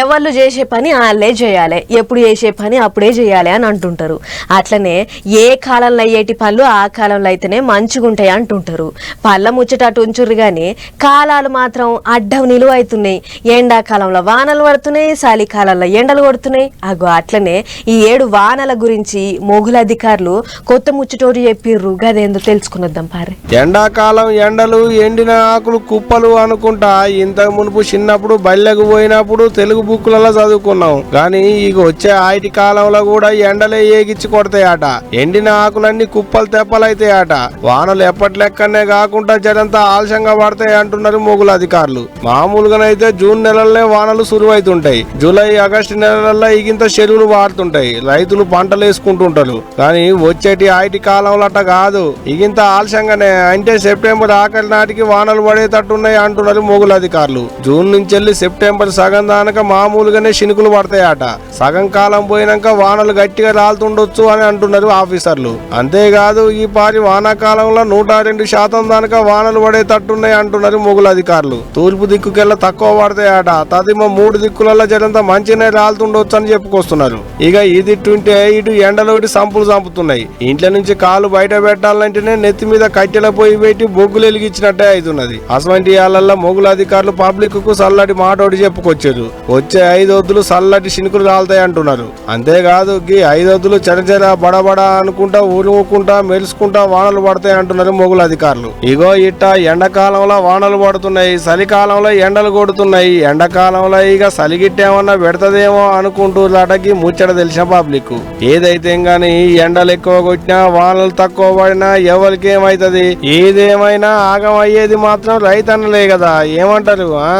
ఎవరు చేసే పని వాళ్ళే చేయాలి. ఎప్పుడు చేసే పని అప్పుడే చేయాలి అని అంటుంటారు. అట్లనే ఏ కాలంలో అయ్యేటి పళ్ళు ఆ కాలంలో అయితేనే మంచిగా ఉంటాయి అంటుంటారు. పళ్ళ ముచ్చట అటు ఉంచుర్రు కానీ కాలాలు మాత్రం అడ్డం నిలువ అవుతున్నాయి ఎండాకాలంలో వానలు పడుతున్నాయి చలికాలంలో ఎండలు కొడుతున్నాయి. అగో అట్లనే ఈ ఏడు వానల గురించి మొగుల అధికారులు కొత్త ముచ్చటోటి చెప్పిర్రు. గదేందో తెలుసుకున్నద్దాం పారే ఎండాకాలం ఎండలు ఎండిన ఆకులు కుప్పలు అనుకుంటా. ఇంతకు మునుపు చిన్నప్పుడు బల్లెకు పోయినప్పుడు తెలుగు బుక్కులలో చదువుకున్నాం కానీ ఇక వచ్చే ఆటి కాలంలో కూడా ఎండలే ఏగిచ్చి కొడతాయట. ఎండిన ఆకులన్నీ కుప్పలు తెప్పలైతాయట. వానలు ఎప్పటి లెక్కనే కాకుండా జరంతా ఆలస్యంగా పడతాయి అంటున్నారు మొగుల అధికారులు. మామూలుగానైతే జూన్ నెలలనే వానలు సురువైతుంటాయి. జూలై ఆగస్టు నెలల్లో ఇగింత చెరువులు వాడుతుంటాయి. రైతులు పంటలు వేసుకుంటుంటారు. కానీ వచ్చేటి ఆటి కాలంలో అట్ట కాదు. ఇగింత ఆలస్యంగానే అంటే సెప్టెంబర్ ఆఖరి నాటికి వానలు పడేటట్టున్నాయి అంటున్నారు మొగుల అధికారులు. జూన్ నుంచి వెళ్ళి సెప్టెంబర్ సగం దానక మామూలుగానే చినుకులు పడతాయట. సగం కాలం పోయినాక వానలు గట్టిగా రాలుతుండొచ్చు అని అంటున్నారు ఆఫీసర్లు. అంతేకాదు ఈ పారి వానాకాలంలో నూట రెండు శాతం దానక వానలు పడేటట్టున్నాయి అంటున్నారు మొగుల అధికారులు. తూర్పు దిక్కుకెళ్ళ తక్కువ పడతాయట. తదిమ మూడు దిక్కులలో జరంత మంచినే రాలుతుండొచ్చు అని చెప్పుకొస్తున్నారు. ఇక ఇది ఉంటే ఇటు ఎండలో ఇటు సంపులు చంపుతున్నాయి ఇంట్లో నుంచి కాలు బయట పెట్టాలంటేనే నెత్తి మీద కట్టెల పోయి పెట్టి బొగ్గులు వెలిగించినట్టే అవుతున్నది. అటువంటి వాళ్ళల్లో మొగుల అధికారులు పబ్లిక్కు చల్లటి మాటోడి చెప్పుకొచ్చారు. వచ్చే ఐదు వద్దులు చల్లటి శినుకులు రాలుతాయి అంటున్నారు. అంతేకాదు గీ ఐదు వద్దులు చెరచెర బడబడ అనుకుంటా ఊరుకుంటా మెరుసుకుంటా వానలు పడతాయి అంటున్నారు మొగుల అధికారులు. ఇగో ఇట్ట ఎండాకాలంలో వానలు పడుతున్నాయి చలికాలంలో ఎండలు కొడుతున్నాయి. ఎండాకాలంలో ఇక చలిగిట్టేమన్నా పెడతదేమో అనుకుంటూ అటకి ముచ్చట తెలిసిన పబ్లిక్. ఏదైతే గాని ఎండలు ఎక్కువ కొట్టినా వానలు తక్కువ పడినా ఎవరికి ఏమైతుంది ఏదేమైనా ఆగం అయ్యేది మాత్రం రైతన్నలే కదా ఏమంటారు ఆ?